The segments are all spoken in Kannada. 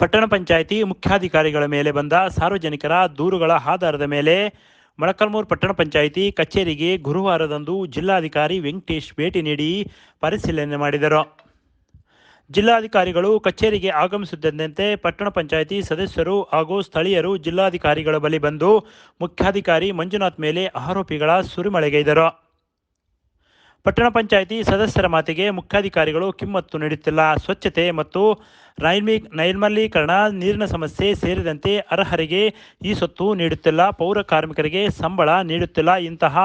ಪಟ್ಟಣ ಪಂಚಾಯಿತಿ ಮುಖ್ಯಾಧಿಕಾರಿಗಳ ಮೇಲೆ ಬಂದ ಸಾರ್ವಜನಿಕರ ದೂರುಗಳ ಆಧಾರದ ಮೇಲೆ ಮೊಳಕಲ್ಮೂರು ಪಟ್ಟಣ ಪಂಚಾಯಿತಿ ಕಚೇರಿಗೆ ಗುರುವಾರದಂದು ಜಿಲ್ಲಾಧಿಕಾರಿ ವೆಂಕಟೇಶ್ ಭೇಟಿ ನೀಡಿ ಪರಿಶೀಲನೆ ಮಾಡಿದರು. ಜಿಲ್ಲಾಧಿಕಾರಿಗಳು ಕಚೇರಿಗೆ ಆಗಮಿಸುತ್ತಿದ್ದಂತೆ ಪಟ್ಟಣ ಪಂಚಾಯಿತಿ ಸದಸ್ಯರು ಹಾಗೂ ಸ್ಥಳೀಯರು ಜಿಲ್ಲಾಧಿಕಾರಿಗಳ ಬಳಿ ಬಂದು ಮುಖ್ಯಾಧಿಕಾರಿ ಮಂಜುನಾಥ್ ಮೇಲೆ ಆರೋಪಿಗಳ ಸುರಿಮಳೆಗೈದರು. ಪಟ್ಟಣ ಪಂಚಾಯಿತಿ ಸದಸ್ಯರ ಮಾತಿಗೆ ಮುಖ್ಯಾಧಿಕಾರಿಗಳು ಕಿಮ್ಮತ್ತು ನೀಡುತ್ತಿಲ್ಲ. ಸ್ವಚ್ಛತೆ ಮತ್ತು ನೈರ್ಮಿ, ನೈರ್ಮಲೀಕರಣ, ನೀರಿನ ಸಮಸ್ಯೆ ಸೇರಿದಂತೆ ಅರ್ಹರಿಗೆ ಈ ಸೊತ್ತು ನೀಡುತ್ತಿಲ್ಲ. ಪೌರ ಕಾರ್ಮಿಕರಿಗೆ ಸಂಬಳ ನೀಡುತ್ತಿಲ್ಲ. ಇಂತಹ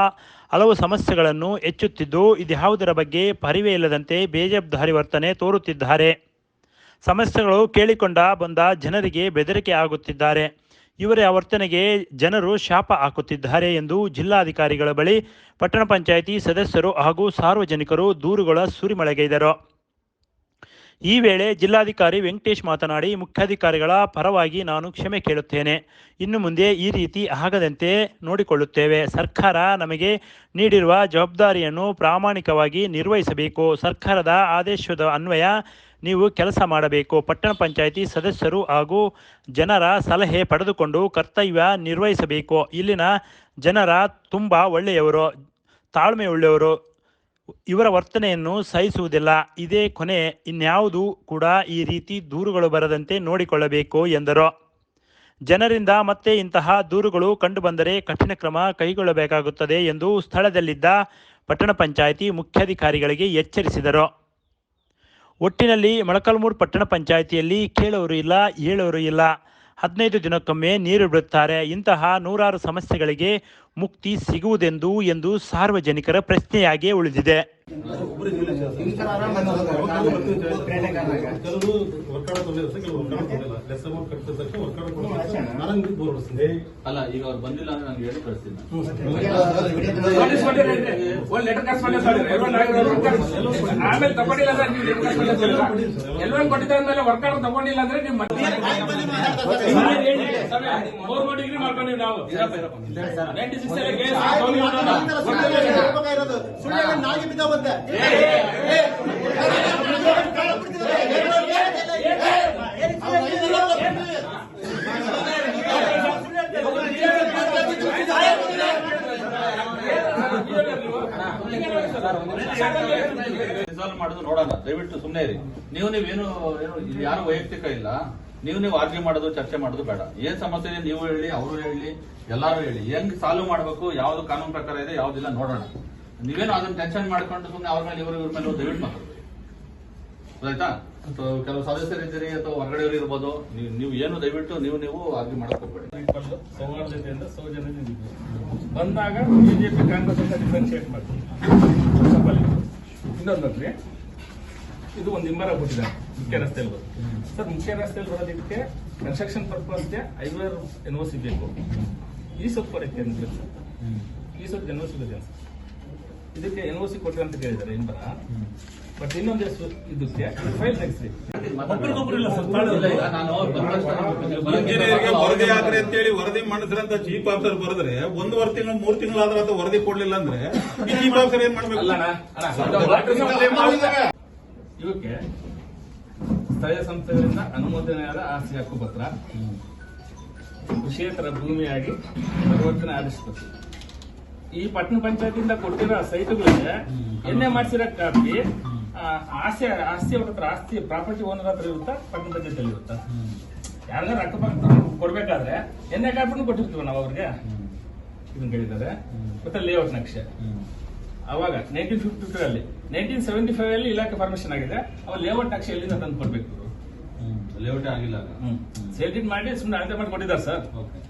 ಹಲವು ಸಮಸ್ಯೆಗಳನ್ನು ಹೆಚ್ಚುತ್ತಿದ್ದು, ಇದ್ಯಾವುದರ ಬಗ್ಗೆ ಪರಿವೇ ಇಲ್ಲದಂತೆ ಬೇಜವಾಬ್ದಾರಿ ವರ್ತನೆ ತೋರುತ್ತಿದ್ದಾರೆ. ಸಮಸ್ಯೆಗಳು ಕೇಳಿಕೊಂಡ ಬಂದ ಜನರಿಗೆ ಬೆದರಿಕೆ ಆಗುತ್ತಿದ್ದಾರೆ. ಇವರ ವರ್ತನೆಗೆ ಜನರು ಶಾಪ ಹಾಕುತ್ತಿದ್ದಾರೆ ಎಂದು ಜಿಲ್ಲಾಧಿಕಾರಿಗಳ ಬಳಿ ಪಟ್ಟಣ ಪಂಚಾಯಿತಿ ಸದಸ್ಯರು ಹಾಗೂ ಸಾರ್ವಜನಿಕರು ದೂರುಗಳ ಸುರಿಮಳೆಗೈದರು. ಈ ವೇಳೆ ಜಿಲ್ಲಾಧಿಕಾರಿ ವೆಂಕಟೇಶ್ ಮಾತನಾಡಿ, ಮುಖ್ಯಾಧಿಕಾರಿಗಳ ಪರವಾಗಿ ನಾನು ಕ್ಷಮೆ ಕೇಳುತ್ತೇನೆ. ಇನ್ನು ಮುಂದೆ ಈ ರೀತಿ ಆಗದಂತೆ ನೋಡಿಕೊಳ್ಳುತ್ತೇವೆ. ಸರ್ಕಾರ ನಮಗೆ ನೀಡಿರುವ ಜವಾಬ್ದಾರಿಯನ್ನು ಪ್ರಾಮಾಣಿಕವಾಗಿ ನಿರ್ವಹಿಸಬೇಕು. ಸರ್ಕಾರದ ಆದೇಶದ ಅನ್ವಯ ನೀವು ಕೆಲಸ ಮಾಡಬೇಕು. ಪಟ್ಟಣ ಪಂಚಾಯಿತಿ ಸದಸ್ಯರು ಹಾಗೂ ಜನರ ಸಲಹೆ ಪಡೆದುಕೊಂಡು ಕರ್ತವ್ಯ ನಿರ್ವಹಿಸಬೇಕು. ಇಲ್ಲಿನ ಜನರ ತುಂಬ ಒಳ್ಳೆಯವರು, ತಾಳ್ಮೆ ಉಳ್ಳೆಯವರು ಇವರ ವರ್ತನೆಯನ್ನು ಸಹಿಸುವುದಿಲ್ಲ. ಇದೇ ಕೊನೆ, ಇನ್ಯಾವುದೂ ಕೂಡ ಈ ರೀತಿ ದೂರುಗಳು ಬರದಂತೆ ನೋಡಿಕೊಳ್ಳಬೇಕು ಎಂದರು. ಜನರಿಂದ ಮತ್ತೆ ಇಂತಹ ದೂರುಗಳು ಕಂಡುಬಂದರೆ ಕಠಿಣ ಕ್ರಮ ಕೈಗೊಳ್ಳಬೇಕಾಗುತ್ತದೆ ಎಂದು ಸ್ಥಳದಲ್ಲಿದ್ದ ಪಟ್ಟಣ ಪಂಚಾಯಿತಿ ಮುಖ್ಯಾಧಿಕಾರಿಗಳಿಗೆ ಎಚ್ಚರಿಸಿದರು. ಒಟ್ಟಿನಲ್ಲಿ ಮೊಳಕಲ್ಮೂರು ಪಟ್ಟಣ ಪಂಚಾಯಿತಿಯಲ್ಲಿ ಕೇಳೋರು ಇಲ್ಲ, ಹೇಳೋರು ಇಲ್ಲ. ಹದಿನೈದು ದಿನಕ್ಕೊಮ್ಮೆ ನೀರು ಬಿಡುತ್ತಾರೆ. ಇಂತಹ ನೂರಾರು ಸಮಸ್ಯೆಗಳಿಗೆ ಮುಕ್ತಿ ಸಿಗುವುದೆಂದು ಎಂದು ಸಾರ್ವಜನಿಕರ ಪ್ರಶ್ನೆಯಾಗಿ ಉಳಿದಿದೆ. ಕೆಲವು ವರ್ಕೌಟ್ ತೊಗೊಂಡಿಲ್ಲ ಸರ್ ಕೆಲವು ವರ್ಕೌಟ್ ತೊಗೊಂಡಿಲ್ಲ ಲೆಸ್ ಅಮೌಂಟ್ ಕಟ್ಟಿದ ತಕ್ಷಣ ವರ್ಕೌಟ್ ಕೊಡ್ತಾರೆ ನಾನು ನಿಮ್ಗೆ ಬೋರ್ ಹೊಡಿಸ್ತೀನಿ ಅಲ್ಲ ಈಗ ಅವ್ರು ಬಂದಿಲ್ಲ ಅಂದ್ರೆ ನಾನು ಹೇಳಿ ಕಳಿಸ್ತೀನಿ ಆಮೇಲೆ ತಗೊಂಡಿಲ್ಲ ಅಂದ್ರೆ ನೀವು ಸರ್. ವರ್ಕರ್ ತಗೊಂಡಿಲ್ಲ ಅಂದ್ರೆ ನೀವು ಮತ್ತೆ ಮೂರ್ ಡಿಗ್ರಿ ಮಾಡ್ಕೊಂಡಿವಿ ನಾವು ಇರಪ್ಪ, ಇರಪ್ಪ. 96 ಅಲ್ಲಿ ಕೇಸ್ ತಗೊಂಡಿಲ್ಲ. ನಾಗಿ ಬಿದ್ದಾವಂತೆ ರಿಸಾಲ್ವ್ ಮಾಡೋದು ನೋಡೋಣ ದಯವಿಟ್ಟು ಸುಮ್ಮನೆ ಇರಿ ನೀವು ನೀವೇನು ಏನು ಯಾರು ವೈಯಕ್ತಿಕ ಇಲ್ಲ ನೀವು ನೀವು ಆರ್ಗ್ಯೂ ಮಾಡೋದು, ಚರ್ಚೆ ಮಾಡೋದು ಬೇಡ. ಏನ್ ಸಮಸ್ಯೆ ಇದೆ ನೀವು ಹೇಳಿ, ಅವರು ಹೇಳಿ, ಎಲ್ಲಾರು ಹೇಳಿ. ಹೆಂಗ್ ಸಾಲ್ವ್ ಮಾಡಬೇಕು, ಯಾವ್ದು ಕಾನೂನು ಪ್ರಕಾರ ಇದೆ, ಯಾವ್ದಿಲ್ಲ ನೋಡೋಣ. ನೀವೇನು ಅದನ್ನ ಟೆನ್ಷನ್ ಮಾಡ್ಕೊಂಡು ಸುಮ್ಮನೆ ಅವ್ರ ಮೇಲೆ, ಇವರು ಇವ್ರ ಮೇಲೆ ದಯವಿಟ್ಟು ಮಾತಾಡ್ತೀವಿ ಆಯ್ತಾ ಕೆಲವು ಸದಸ್ಯರು ಇದ್ದೀರಿ ಅಥವಾ ಹೊರಗಡೆಯವರು ಇರ್ಬೋದು, ನೀವು- ಏನು ದಯವಿಟ್ಟು ನೀವು ನೀವು ಆರ್ಗ್ಯೂ ಮಾಡಕ್ ಹೋಗ್ಬೇಡಿ. ಬಂದು ಸೌಹಾರ್ದತೆಯಿಂದ ಬಂದಾಗ ಬಿಜೆಪಿ, ಕಾಂಗ್ರೆಸ್ ಅಂತ ಡಿಫ್ರೆನ್ಶಿಯೇಟ್ ಮಾಡ್ತೀವಿ. ಇನ್ನೊಂದಂದ್ರೆ ಇದು ಒಂದು ಇಂಬರ ಕೊಟ್ಟಿದ್ದಾರೆ ಮುಖ್ಯ ರಸ್ತೆಯಲ್ಲಿ ಬರೋದು ಸರ್ ಮುಖ್ಯ ರಸ್ತೆಯಲ್ಲಿ ಬರೋದಕ್ಕೆ ಕನ್ಸ್ಟ್ರಕ್ಷನ್ ಪರ್ಪಸ್ಗೆ ಐವರ್ ಎನ್ ಓ ಸಿ ಬೇಕು ಈ ಸೊಪ್ಪು ಏನು ಅಂತ ಸರ್ ಈ ಸೊಪ್ಪು ಎನ್ ಓ ಸಿ ಬೇಕು ಸರ್ ಇದಕ್ಕೆ ಎನ್ ಓ ಸಿ ಕೊಟ್ಟರೆ ಅಂತ ಕೇಳಿದ್ದಾರೆ ಇಂಬರ ಬಟ್ ಇನ್ನೊಂದು ಹೆಸರು ಇದಕ್ಕೆ ಫೈಲ್ ತೆಗಿಸ್ರಿ ವರದಿ ಆಗ್ರಿ ಅಂತ ಹೇಳಿ ವರದಿ ಮಾಡಿದ್ರಂತ ಚೀಫ್ ಆಫೀಸರ್ ಬರೆದ್ರೆ ಒಂದೂವರೆ ತಿಂಗಳು ಮೂರ್ ತಿಂಗಳಾದ್ರ ಅಂತ ವರದಿ ಕೊಡ್ಲಿಲ್ಲ ಅಂದ್ರೆ ಈ ಚೀಫ್ ಆಫೀಸರ್ ಏನ್ ಮಾಡ್ಬೇಕು ಇವಕ್ಕೆ ಸ್ಥಳೀಯ ಸಂಸ್ಥೆಗಳಿಂದ ಅನುಮೋದನೆಯಾದ ಆಸ್ತಿ ಹಕ್ಕುಪತ್ರ ಕೃಷಿಯೇತರ ಭೂಮಿಯಾಗಿ ಪರಿವರ್ತನೆ ಆದೇಶಪತ್ರ ಈ ಪಟ್ಟಣ ಪಂಚಾಯತಿಯಿಂದ ಕೊಟ್ಟಿರೋ ಸೈಟ್ಗಳಿಗೆ ಎನ್ನೆ ಮಾಡಿಸಿರೋ ಕಾಪಿ ಆಸ್ತಿ ಆಸ್ತಿ ಅವ್ರ ಆಸ್ತಿ ಪ್ರಾಪರ್ಟಿ ಓನರ್ ಹತ್ರ ಇರುತ್ತಾ, ಪಟ್ಟಣ ಪಂಚಾಯತಿಯಲ್ಲಿ ಇರುತ್ತಾ? ಯಾರಿಗಾರ ಅಕ್ಕಪಕ್ಕ ಕೊಡ್ಬೇಕಾದ್ರೆ ಎನ್ನೆ ಕಾಪಿನೂ ಕೊಟ್ಟಿರ್ತೀವಿ ನಾವು ಅವ್ರಿಗೆ? ಇದನ್ನ ಕೇಳಿದ್ದಾರೆ. ಮತ್ತೆ ಲೇಔಟ್ ನಕ್ಷೆ. ಅವಾಗ ನೈನ್ಟೀನ್ ಫಿಫ್ಟಿ ಟೂ ಅಲ್ಲಿ ನೈನ್ಟೀನ್ ಸೆವೆಂಟಿ ಫೈವ್ ಅಲ್ಲಿ ಇಲಾಖೆ ಪರ್ಮಿಷನ್ ಆಗಿದೆ. ಅವಾಗ ಲೇಔಟ್ ನಕ್ಷೆ ಎಲ್ಲಿಂದ ತಂದು ಕೊಡ್ಬೇಕು ಲೇಔಟ್ ಲೇಔಟೇ ಆಗಿಲ್ಲ ಆಗ. ಸೇಲ್ಟಿನ್ ಮಾಡಿ ಸುಮ್ಮನೆ ಅಳತೆ ಮಾಡಿ ಕೊಟ್ಟಿದ್ದಾರೆ ಸರ್.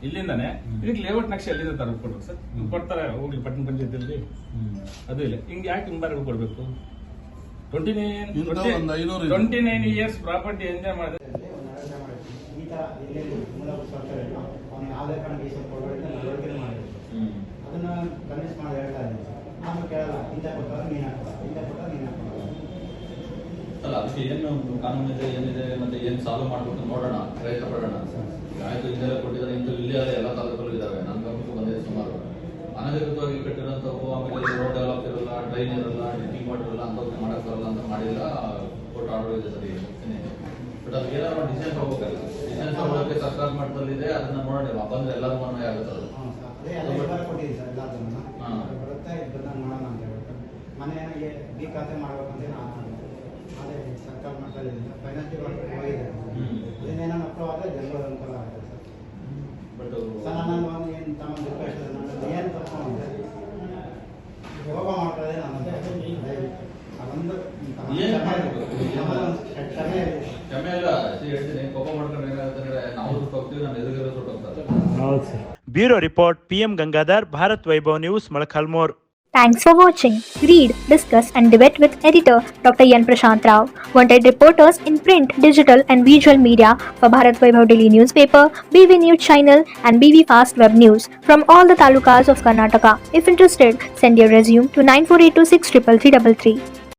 ಇಲ್ಲಿಂದಾನೆ. ಇದಕ್ಕೆ ಲೇಔಟ್ ನಕ್ಷೆ ಎಲ್ಲಿಂದ ತರ ಕೊಡ್ಬೇಕು ಸರ್? ಕೊಡ್ತಾರೆ ಹೋಗ್ಲಿ ಪಟ್ಟಣ ಪಂಚಾಯತಿಯಲ್ಲಿ. ಅದು ಇಲ್ಲ. ಹಿಂಗೆ ಯಾಕೆ ಹಿಂಬಾರ ಕೊಡ್ಬೇಕು? Twenty nine. Twenty nine years property enjoy ಮಾಡಿದ್ರೆ ಅದನ್ನ ಕನ್ವಿನ್ಸ್ ಮಾಡಿ ಹೇಳ್ತಾ ಇದ್ದೀನಿ ನಾನು ಕೇಳಲ್ಲ ಇಂಥ ಕೊಟ್ಟಾಗ ನೀನು ಹಾಕಲ್ಲ ಇಂಥ ಕೊಟ್ಟಾಗ ನೀನು ಹಾಕಲ್ಲ ಅಲ್ಲ ಅದಕ್ಕೆ ಏನು ಕಾನೂನು ಇದೆ ಏನಿದೆ ಮತ್ತೆ ಏನ್ ಸಾಲ್ವ್ ಮಾಡ್ಬೇಕು ನೋಡೋಣ ಪ್ರಯತ್ನ ಪಡೋಣ. ಆಯ್ತು ಇದೆಲ್ಲ ಕೊಟ್ಟಿದ್ದಾರೆ ಇಂಥ ಇಲ್ಲಿ ಅದೇ ಎಲ್ಲ ತಾಲೂಕುಗಳು ಇದಾವೆ ನನ್ನ ಗಮನಕ್ಕೆ ಬಂದಿದೆ ಸುಮಾರು. ಅನಧಿಕೃತವಾಗಿ ಕಟ್ಟಿರೋಂಥವು ಆಮೇಲೆ ರೋಡ್ ಡೆವಲಪ್ ಇರಲ್ಲ ಡ್ರೈನ್ ಇರಲ್ಲ ಡ್ರಿಂಕಿಂಗ್ ವಾಟರ್ ಇರಲ್ಲ ಅಂಥವ್ರಿಗೆ ಮಾಡಕ್ ಬರಲ್ಲ ಅಂತ ಮಾಡಿಲ್ಲ ಕೋರ್ಟ್ ಆರ್ಡರ್ ಇದೆ ಸರಿ ಬಟ್ ಅದು ಏನಾದ್ರು ಡಿಸೈನ್ ತಗೋಬೇಕಲ್ಲ. ಡಿಸೈನ್ ತಗೊಳಕ್ಕೆ ಸರ್ಕಾರ ಮಟ್ಟದಲ್ಲಿದೆ ಅದನ್ನ ನೋಡೋಣ ಬಂದ್ರೆ ಎಲ್ಲರೂ ಮನೆ ಆಗುತ್ತೆ ಅದು. ಹಾ. ಬರುತ್ತೆ ಬಂದಾಗ ಮಾಡೋಣ ಅಂತ ಹೇಳ್ಬಿಟ್ಟು. ಮನೆ ಬಿ ಖಾತೆ ಮಾಡ್ಬೇಕಂತ ನಾನು ಅದೇ ಸರ್ಕಾರ ಮಟ್ಟದಲ್ಲಿ ಫೈನಾನ್ಷಿಯಲ್ ಹೋಗಿದೆ ಅದನ್ನೇನೋ ಅಪ್ರೂವ್ ಆದರೆ ಜನರು ಅನುಕೂಲ ಆಗುತ್ತೆ. ಸರ್ ಬಟ್ ಸರ್ ನಾನು ಏನು ತಮ್ಮ ರಿಕ್ವೆಸ್ಟ್ ಏನು ತಪ್ಪು ಅಂದರೆ Bureau report PM Gangadhar Bharat Vaibhav news Molakalmuru Thanks for watching. Read, discuss, and debate with editor Dr. Yan Prashant Rao. Wanted reporters in print, digital, and visual media for Bharat Vaibhav Daily Newspaper, BV News Channel, and BV Fast Web News from all the talukas of Karnataka. If interested, send your resume to 9482633333.